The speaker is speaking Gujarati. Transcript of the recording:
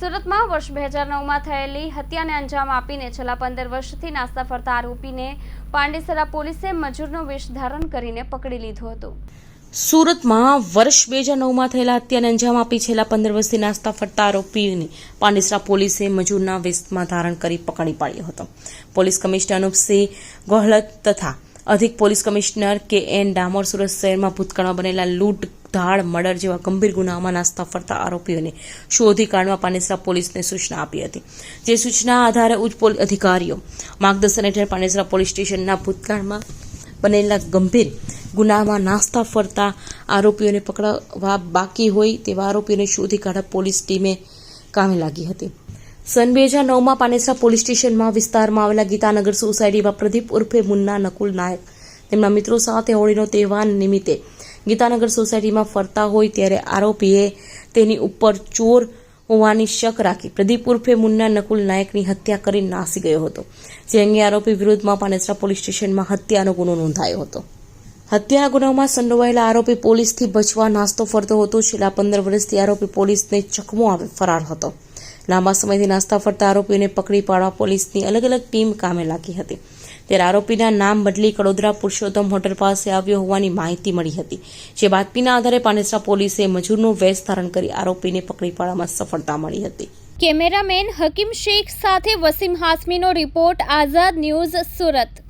સુરતમાં વર્ષ બે હજાર નવમાં થયેલી હત્યાને અંજામ આપીને છેલ્લા પંદર વર્ષથી નાસ્તા ફરતા આરોપીને પાંડેસરા પોલીસે મજૂરનો વેશ ધારણ કરીને પકડી લીધો હતો. સુરતમાં વર્ષ બે હજાર નવમાં થયેલા હત્યાને અંજામ આપી છેલ્લા પંદર વર્ષથી નાસ્તા ફરતા આરોપીને પાંડેસરા પોલીસે મજૂરના વેશમાં ધારણ કરી પકડી પાડ્યો હતો. પોલીસ કમિશનર અનુપસિંહ ગોહલત તથા અધિક police commissioner K N Damor Surat શહેરમાં ભૂતકાળમાં બનેલા લૂંટ, ધાડ, મર્ડર જેવા ગંભીર ગુનાઓમાં નાસ્તા ફરતા આરોપીઓને શોધી કાઢવા પાનેસરા પોલીસને સૂચના આપી હતી. જે સૂચના આધારે ઉચ્ચ અધિકારીઓ માર્ગદર્શન હેઠળ પાનેસરા પોલીસ સ્ટેશનના ભૂતકાળમાં બનેલા ગંભીર ગુનામાં નાસ્તા ફરતા આરોપીઓને પકડવા બાકી હોય તેવા આરોપીઓને શોધી કાઢવા પોલીસ ટીમે કામે લાગી હતી. સન બે હજાર નવમાં પાનેસરા પોલીસ સ્ટેશનમાં વિસ્તારમાં આવેલા ગીતાનગર સોસાયટીમાં પ્રદીપ ઉર્ફે મુન્ના નકુલ નાયક તેમના મિત્રો સાથે હોળીનો તહેવાર નિમિત્તે ગીતાનગર સોસાયટીમાં ફરતા હોય ત્યારે આરોપીએ તેની ઉપર ચોર હોવાની શક રાખી પ્રદીપ ઉર્ફે મુન્ના નકુલ નાયકની હત્યા કરી નાસી ગયો હતો. જે અંગે આરોપી વિરુદ્ધમાં પાનેસરા પોલીસ સ્ટેશનમાં હત્યાનો ગુનો નોંધાયો હતો. હત્યાના ગુનામાં સંડોવાયેલા આરોપી પોલીસથી બચવા નાસ્તો ફરતો હતો. છેલ્લા પંદર વર્ષથી આરોપી પોલીસને ચકમો આવે ફરાર હતો. લાંબા સમયથી નાસ્તા ફરતા આરોપીઓને પકડી પાડવા પોલીસની અલગ અલગ ટીમ કામે લાગી હતી. ત્યારે આરોપીના નામ બદલી કડોદરા પુરુષોત્તમ હોટલ પાસે આવ્યો હોવાની માહિતી મળી હતી. જે બાતમીના આધારે પાનેસરા પોલીસે મજૂરનો વેશ ધારણ કરી આરોપીને પકડી પાડવામાં સફળતા મળી હતી. કેમેરામેન હકીમ શેખ સાથે વસીમ હાસમીનો રિપોર્ટ આઝાદ ન્યૂઝ સુરત.